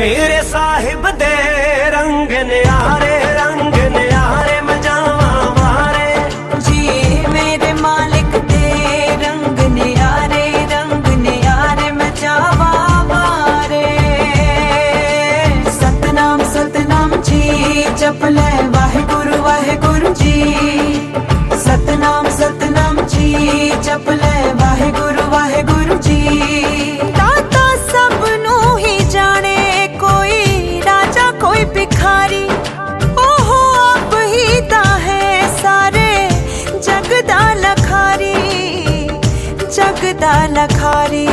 मेरे साहिब दे रंग न्यारे रंग न्यारे मजावा मारे। जी, मेरे मालिक दे रंग न्यारे रंग न्यारे मजावा मारे। सतनाम सतनाम जी, जप ले, वाहेगुरु वाहेगुरु जी। सतनाम सतनाम जी चपले चकदा लखारी